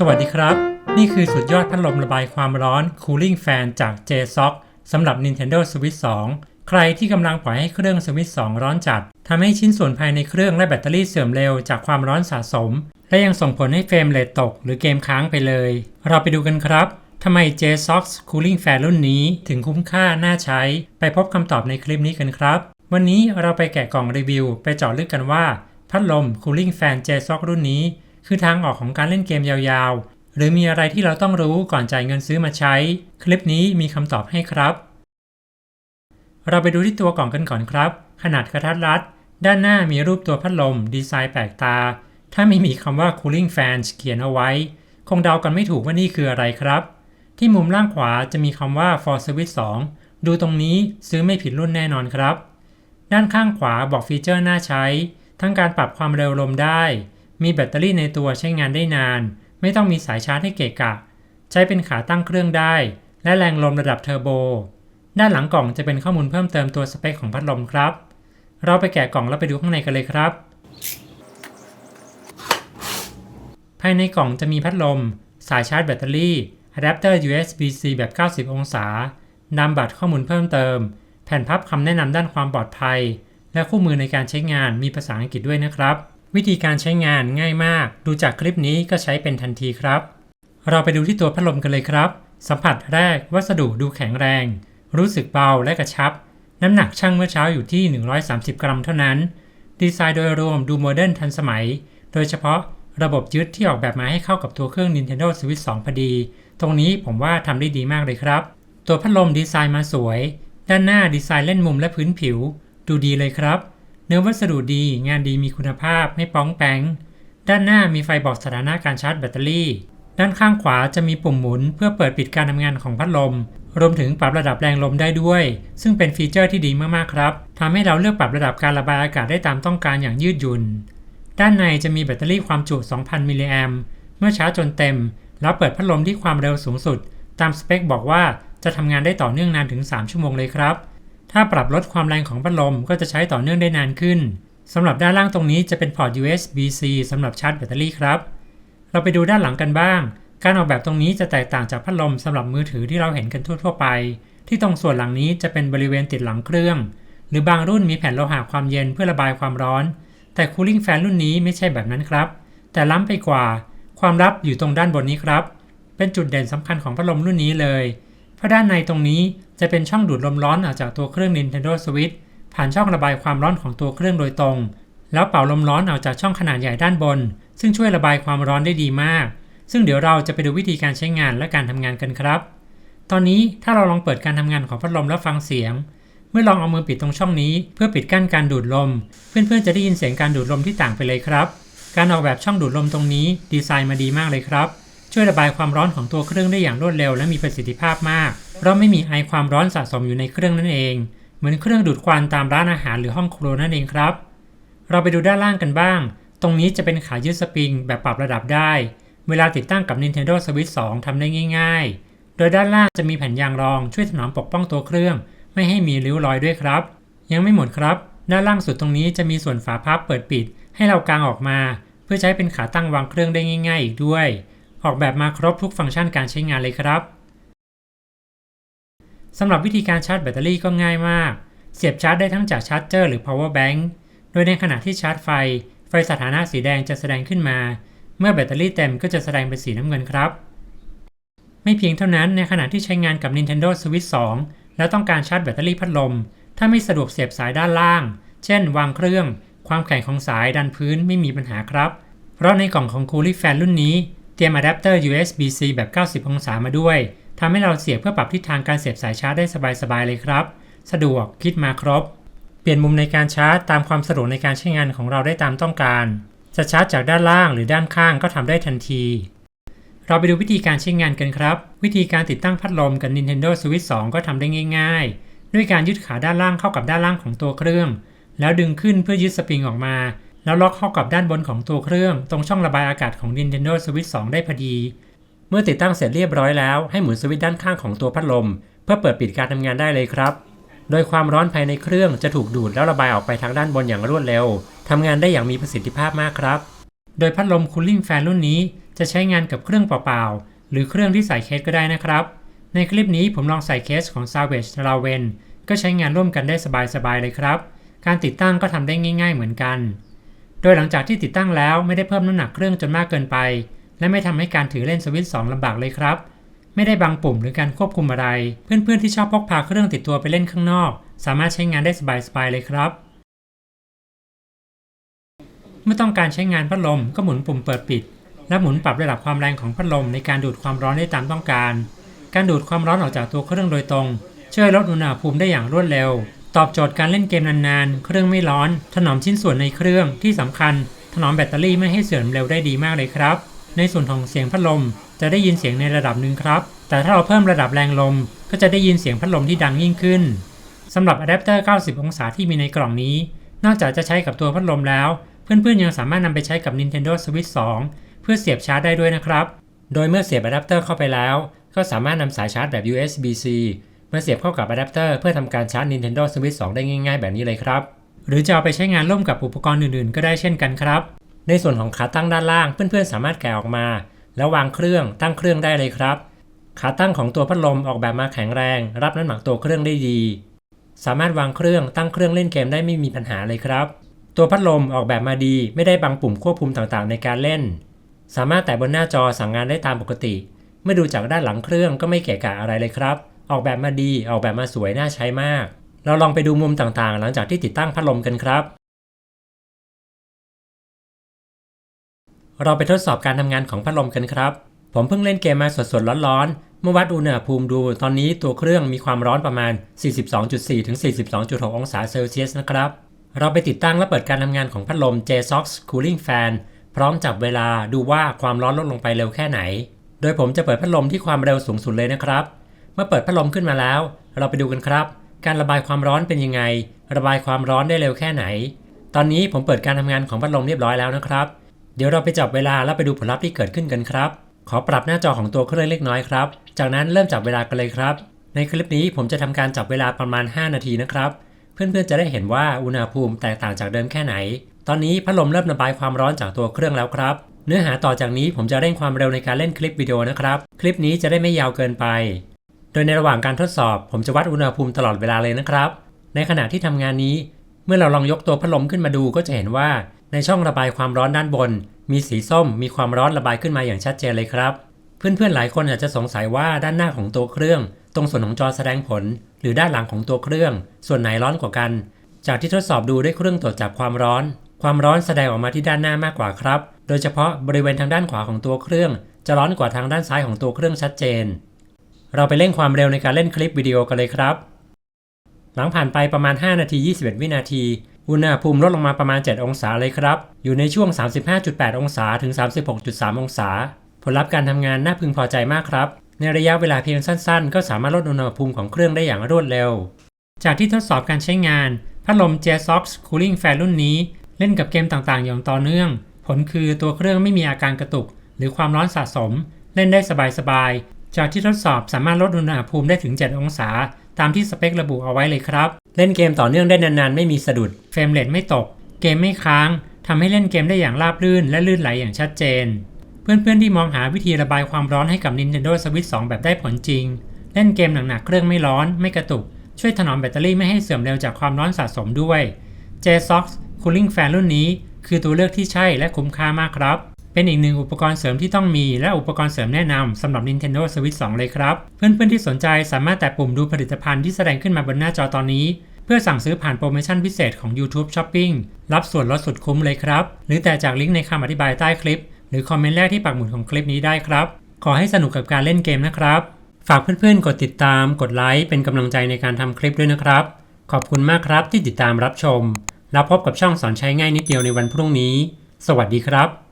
สวัสดีครับ นี่คือสุดยอดพัดลมระบายความร้อน Cooling Fan จาก JSOC สำหรับ Nintendo Switch 2 ใครที่กำลังปล่อยให้เครื่อง Switch 2 ร้อนจัดทำให้ชิ้นส่วนภายในเครื่องและแบตเตอรี่เสื่อมเร็วจากความร้อนสะสม และยังส่งผลให้เฟรมเรทตกหรือเกมค้างไปเลย เราไปดูกันครับทำไม JSOC Cooling Fan รุ่นนี้ถึงคุ้มค่าน่าใช้ ไปพบคำตอบในคลิปนี้กันครับ วันนี้เราไปแกะกล่องรีวิว ไปเจาะลึกกันว่า พัดลม Cooling Fan JSOC รุ่นนี้ คือทางออกของการเล่นเกมยาวๆ หรือมีอะไรที่เราต้องรู้ก่อนจ่ายเงินซื้อมาใช้ คลิปนี้มีคำตอบให้ครับ เราไปดูที่ตัวกล่องกันก่อนครับ ขนาดกระทัดรัด ด้านหน้ามีรูปตัวพัดลม ดีไซน์แปลกตา ถ้าไม่มีคำว่า cooling fans เขียนเอาไว้ คงเดากันไม่ถูกว่านี่คืออะไรครับ ที่มุมล่างขวาจะมีคำว่า for switch 2 ดูตรงนี้ซื้อไม่ผิดรุ่นแน่นอนครับ ด้านข้างขวาบอกฟีเจอร์น่าใช้ ทั้งการปรับความเร็วลมได้ มีแบตเตอรี่ในตัวใช้งานได้นาน ไม่ต้องมีสายชาร์จให้เกะกะ ใช้เป็นขาตั้งเครื่องได้ และแรงลมระดับเทอร์โบ ด้านหลังกล่องจะเป็นข้อมูลเพิ่มเติมตัวสเปคของพัดลมครับ เราไปแกะกล่องแล้วไปดูข้างในกันเลยครับ ภายในกล่องจะมีพัดลม สายชาร์จแบตเตอรี่อะแดปเตอร์ USB-C แบบ 90 องศานำบัตรข้อมูลเพิ่มเติม แผ่นพับคำแนะนำด้านความปลอดภัย และคู่มือในการใช้งานมีภาษาอังกฤษด้วยนะครับ วิธีการใช้งานง่ายมาก ดูจากคลิปนี้ก็ใช้เป็นทันทีครับ เราไปดูที่ตัวพัดลมกันเลยครับ สัมผัสแรกวัสดุดูแข็งแรง รู้สึกเบาและกระชับ น้ำหนักช่างเมื่อเช้าอยู่ที่ 130 กรัมเท่านั้น ดีไซน์โดยรวมดูโมเดิร์นทันสมัย โดยเฉพาะระบบยึดที่ออกแบบมาให้เข้ากับตัวเครื่อง Nintendo Switch 2 พอดี ตรงนี้ผมว่าทำได้ดีมากเลยครับ ตัวพัดลมดีไซน์มาสวย ด้านหน้าดีไซน์เล่นมุมและพื้นผิว ดูดีเลยครับ เนื้อวัสดุดีงานดีมีคุณภาพไม่ป้องแปงด้านหน้ามีไฟบอกสถานะการชาร์จแบตเตอรี่ ด้านข้างขวาจะมีปุ่มหมุน เพื่อเปิดปิดการทำงานของพัดลม รวมถึงปรับระดับแรงลมได้ด้วย ซึ่งเป็นฟีเจอร์ที่ดีมากๆครับทำให้เราเลือกปรับระดับการระบายอากาศได้ตามต้องการอย่างยืดหยุ่น ด้านในจะมีแบตเตอรี่ความจุ 2,000 มิลลิแอมป์เมื่อชาร์จจนเต็ม แล้วเปิดพัดลมที่ความเร็วสูงสุด ตามสเปคบอกว่าจะทำงานได้ต่อเนื่องนานถึง 3 ชั่วโมงเลยครับ ถ้าปรับลดความแรงของพัดลมก็จะใช้ต่อเนื่องได้นานขึ้นสำหรับด้านล่างตรงนี้จะเป็นพอร์ต USB-C สำหรับชาร์จแบตเตอรี่ครับ เราไปดูด้านหลังกันบ้าง การออกแบบตรงนี้จะแตกต่างจากพัดลมสำหรับมือถือที่เราเห็นกันทั่ว ๆ ไป ที่ตรงส่วนหลังนี้จะเป็นบริเวณติดหลังเครื่อง หรือบางรุ่นมีแผ่นโลหะความเย็นเพื่อระบายความร้อน แต่ Cooling Fan รุ่นนี้ไม่ใช่แบบนั้นครับ แต่ล้ำไปกว่า ความลับอยู่ตรงด้านบนนี้ครับ เป็นจุดเด่นสำคัญของพัดลมรุ่นนี้เลย เพราะด้านในตรงนี้ จะเป็นช่องดูดลมร้อนออกจากตัวเครื่อง Nintendo Switch ผ่านช่องระบายความร้อนของตัวเครื่องโดยตรง แล้วเป่าลมร้อนออกจากช่องขนาดใหญ่ด้านบน ซึ่งช่วยระบายความร้อนได้ดีมาก ซึ่งเดี๋ยวเราจะไปดูวิธีการใช้งานและการทำงานกันครับ ตอนนี้ถ้าเราลองเปิดการทำงานของพัดลมแล้วฟังเสียง เมื่อลองเอามือปิดตรงช่องนี้ เพื่อปิดกั้นการดูดลม เพื่อนๆจะได้ยินเสียงการดูดลมที่ต่างไปเลยครับ การออกแบบช่องดูดลมตรงนี้ดีไซน์มาดีมากเลยครับ ช่วยระบายความร้อนของตัวเครื่องได้อย่างรวดเร็ว และมีประสิทธิภาพมาก เพราะไม่มีไอความร้อนสะสมอยู่ในเครื่องนั่นเอง เหมือนเครื่องดูดควันตามร้านอาหารหรือห้องครัวนั่นเองครับ เราไปดูด้านล่างกันบ้าง ตรงนี้จะเป็นขายึดสปริงแบบปรับระดับได้ เวลาติดตั้งกับ Nintendo Switch 2 ทำได้ง่าย ๆ โดยด้านล่างจะมีแผ่นยางรองช่วยถนอมปกป้องตัวเครื่อง ไม่ให้มีริ้วรอยด้วยครับ ยังไม่หมดครับ ด้านล่างสุดตรงนี้จะมีส่วนฝาพับเปิดปิด ให้เรากางออกมา เพื่อใช้เป็นขาตั้งวางเครื่องได้ง่าย ๆ อีกด้วย ออกแบบมาครบทุกฟังก์ชันการใช้งานเลยครับ สำหรับวิธีการชาร์จแบตเตอรี่ก็ง่ายมาก เสียบชาร์จได้ทั้งจากชาร์จเจอร์หรือ power bank โดยในขณะที่ชาร์จไฟ ไฟสถานะสีแดงจะแสดงขึ้นมา เมื่อแบตเตอรี่เต็มก็จะแสดงเป็นสีน้ำเงินครับ ไม่เพียงเท่านั้นในขณะที่ใช้งานกับ Nintendo Switch 2 แล้วต้องการชาร์จแบตเตอรี่พัดลม ถ้าไม่สะดวกเสียบสายด้านล่าง เช่น วางเครื่อง ความแข็งของสายดันพื้นไม่มีปัญหาครับ เพราะในกล่องของ Cooling Fan รุ่นนี้เตรียมอะแดปเตอร์ USB-C แบบ 90 องศามาด้วย ทำให้เราเสียบเพื่อปรับทิศทางการเสียบสายชาร์จได้สบายๆเลยครับ สะดวกคิดมาครบ เปลี่ยนมุมในการชาร์จตามความสะดวกในการใช้งานของเราได้ตามต้องการ จะชาร์จจากด้านล่างหรือด้านข้างก็ทำได้ทันที เราไปดูวิธีการใช้งานกันครับ วิธีการติดตั้งพัดลมกับ Nintendo Switch 2 ก็ทำได้ง่าย ๆ ด้วยการยึดขาด้านล่างเข้ากับด้านล่างของตัวเครื่อง แล้วดึงขึ้นเพื่อยึดสปริงออกมา แล้วล็อกเข้ากับด้านบนของตัวเครื่อง ตรงช่องระบายอากาศของ Nintendo Switch 2 ได้พอดี เมื่อติดตั้งเสร็จเรียบร้อยแล้วให้หมุนสวิตช์ด้านข้างของตัวพัดลม เพื่อเปิดปิดการทำงานได้เลยครับ โดยความร้อนภายในเครื่องจะถูกดูดแล้วระบายออกไปทางด้านบนอย่างรวดเร็วทำงานได้อย่างมีประสิทธิภาพมากครับ โดยพัดลม Cooling Fan รุ่นนี้จะใช้งานกับเครื่องเปล่าๆ หรือเครื่องที่ใส่เคสก็ได้นะครับ ในคลิปนี้ผมลองใส่เคสของ Savage Raven ก็ใช้งานร่วมกันได้สบายๆเลยครับ การติดตั้งก็ทำได้ง่าย ๆ เหมือนกัน โดยหลังจากที่ติดตั้งแล้วไม่ได้เพิ่มน้ำหนักเครื่องจนมากเกินไป และไม่ทำให้การถือเล่นสวิตช์2ลำบากเลยครับ ไม่ได้บังปุ่มหรือการควบคุมอะไร เพื่อนๆที่ชอบพกพาเครื่องติดตัวไปเล่นข้างนอก สามารถใช้งานได้สบายๆเลยครับ เมื่อต้องการใช้งานพัดลมก็หมุนปุ่มเปิดปิด และหมุนปรับระดับความแรงของพัดลมในการดูดความร้อนได้ตามต้องการ การดูดความร้อนออกจากตัวเครื่องโดยตรง ช่วยลดอุณหภูมิได้อย่างรวดเร็ว ตอบโจทย์การเล่นเกมนานๆ เครื่องไม่ร้อน ถนอมชิ้นส่วนในเครื่องที่สำคัญ ถนอมแบตเตอรี่ไม่ให้เสื่อมเร็วได้ดีมากเลยครับ ในส่วนของเสียงพัดลม จะได้ยินเสียงในระดับหนึ่งครับ แต่ถ้าเราเพิ่มระดับแรงลม ก็จะได้ยินเสียงพัดลมที่ดังยิ่งขึ้นสำหรับอะแดปเตอร์ 90 องศาที่มีในกล่องนี้ นอกจากจะใช้กับตัวพัดลมแล้ว เพื่อนๆยังสามารถนำไปใช้กับ Nintendo Switch 2 เพื่อเสียบชาร์จได้ด้วยนะครับ โดยเมื่อเสียบอะแดปเตอร์เข้าไปแล้ว ก็สามารถนำสายชาร์จแบบ USB-C มาเสียบเข้ากับอะแดปเตอร์เพื่อทำการชาร์จ Nintendo Switch 2 ได้ง่าย ๆ แบบนี้เลยครับ หรือจะเอาไปใช้งานร่วมกับอุปกรณ์อื่นๆ ก็ได้เช่นกันครับ ในส่วนของขาตั้งด้านล่างเพื่อนๆ สามารถแกะออกมา แล้ววางเครื่องตั้งเครื่องได้เลยครับ ขาตั้งของตัวพัดลมออกแบบมาแข็งแรง รับน้ำหนักตัวเครื่องได้ดี สามารถวางเครื่องตั้งเครื่องเล่นเกมได้ไม่มีปัญหาเลยครับ ตัวพัดลมออกแบบมาดีไม่ได้บังปุ่มควบคุมต่างๆ ในการเล่น สามารถแตะบนหน้าจอสั่งงานได้ตามปกติ เมื่อดูจากด้านหลังเครื่องก็ไม่เกะกะอะไรเลยครับ ออกแบบมาดีออกแบบมาสวยน่าใช้มาก เราลองไปดูมุมต่างๆ หลังจากที่ติดตั้งพัดลมกันครับ เราไปทดสอบการทำงานของพัดลมกันครับ ผมเพิ่งเล่นเกมมาสดๆร้อนๆ เมื่อวัดอุณหภูมิดู ตอนนี้ตัวเครื่องมีความร้อนประมาณ 42.4 ถึง 42.6 องศาเซลเซียสนะครับ เราไปติดตั้งและเปิดการทำงานของพัดลม JSOX Cooling Fan พร้อมจับเวลาดูว่าความร้อนลดลงไปเร็วแค่ไหน โดยผมจะเปิดพัดลมที่ความเร็วสูงสุดเลยนะครับ เมื่อเปิดพัดลมขึ้นมาแล้ว เราไปดูกันครับ การระบายความร้อนเป็นยังไง ระบายความร้อนได้เร็วแค่ไหน ตอนนี้ผมเปิดการทำงานของพัดลมเรียบร้อยแล้วนะครับ เดี๋ยวเราไปจับเวลาแล้วไปดูผลลัพธ์ที่เกิดขึ้นกันครับ ขอปรับหน้าจอของตัวเครื่องเล็กน้อยครับ จากนั้นเริ่มจับเวลากันเลยครับ ในคลิปนี้ผมจะทำการจับเวลาประมาณ 5 นาทีนะครับ เพื่อนๆจะได้เห็นว่าอุณหภูมิแตกต่างจากเดิมแค่ไหน ตอนนี้พัดลมเริ่มระบายความร้อนจากตัวเครื่องแล้วครับ เนื้อหาต่อจากนี้ผมจะเร่งความเร็วในการเล่นคลิปวิดีโอนะครับ คลิปนี้จะได้ไม่ยาวเกินไป โดยในระหว่างการทดสอบ ผมจะวัดอุณหภูมิตลอดเวลาเลยนะครับ ในขณะที่ทำงานนี้ เมื่อเราลองยกตัวพัดลมขึ้นมาดูก็จะเห็นว่า ในช่องระบายความร้อนด้านบน มีสีส้มมีความร้อนระบายขึ้นมาอย่างชัดเจนเลยครับ เพื่อนๆหลายคนอาจจะสงสัยว่าด้านหน้าของตัวเครื่อง ตรงส่วนของจอแสดงผล หรือด้านหลังของตัวเครื่อง ส่วนไหนร้อนกว่ากัน จากที่ทดสอบดูด้วยเครื่องตรวจจับความร้อน ความร้อนแสดงออกมาที่ด้านหน้ามากกว่าครับ โดยเฉพาะบริเวณทางด้านขวาของตัวเครื่อง จะร้อนกว่าทางด้านซ้ายของตัวเครื่องชัดเจน เราไปเร่งความเร็วในการเล่นคลิปวิดีโอกันเลยครับ หลังผ่านไปประมาณ 5 นาที 21 วินาที อุณหภูมิลดลงมาประมาณ 7 องศาเลยครับ อยู่ในช่วง 35.8 องศาถึง 36.3 องศา ผลลัพธ์การทำงานน่าพึงพอใจมากครับ ในระยะเวลาเพียงสั้นๆ ก็สามารถลดอุณหภูมิของเครื่องได้อย่างรวดเร็ว จากที่ทดสอบการใช้งาน พัดลม JSOX Cooling Fan รุ่นนี้ เล่นกับเกมต่างๆ อย่างต่อเนื่อง ผลคือตัวเครื่องไม่มีอาการกระตุก หรือความร้อนสะสม เล่นได้สบายๆ จากที่ทดสอบสามารถลดอุณหภูมิได้ถึง 7 องศา ตามที่สเปคระบุเอาไว้เลยครับ เล่นเกมต่อเนื่องได้นานๆ ไม่มีสะดุด เฟรมเรทไม่ตก เกมไม่ค้างทำให้เล่นเกมได้อย่างราบรื่น และลื่นไหลอย่างชัดเจน เพื่อนๆที่มองหาวิธีระบายความร้อนให้กับ Nintendo Switch 2 แบบได้ผลจริง เล่นเกมหนักๆเครื่องไม่ร้อน ไม่กระตุก ช่วยถนอมแบตเตอรี่ไม่ให้เสื่อมเร็วจากความร้อนสะสมด้วย JSOX Cooling Fan รุ่นนี้ คือตัวเลือกที่ใช่และคุ้มค่ามากครับ เป็นอีกหนึ่งอุปกรณ์เสริมที่ต้องมีและอุปกรณ์เสริมแนะนำสำหรับ Nintendo Switch 2 เลยครับ เพื่อนๆที่สนใจสามารถแตะปุ่มดูผลิตภัณฑ์ที่แสดงขึ้นมาบนหน้าจอตอนนี้ เพื่อสั่งซื้อผ่านโปรโมชั่นพิเศษของ YouTube Shopping รับส่วนลดสุดคุ้มเลยครับ หรือแต่จากลิงก์ในคำอธิบายใต้คลิป หรือคอมเมนต์แรกที่ปักหมุดของคลิปนี้ได้ครับ ขอให้สนุกกับการเล่นเกมนะครับ ฝากเพื่อนๆ กดติดตาม กดไลค์เป็นกำลังใจในการทำคลิปด้วยนะครับ ขอบคุณมากครับที่ติดตามรับชม แล้วพบกับช่องสอนใช้ง่ายนิดเดียวในวันพรุ่งนี้ สวัสดีครับ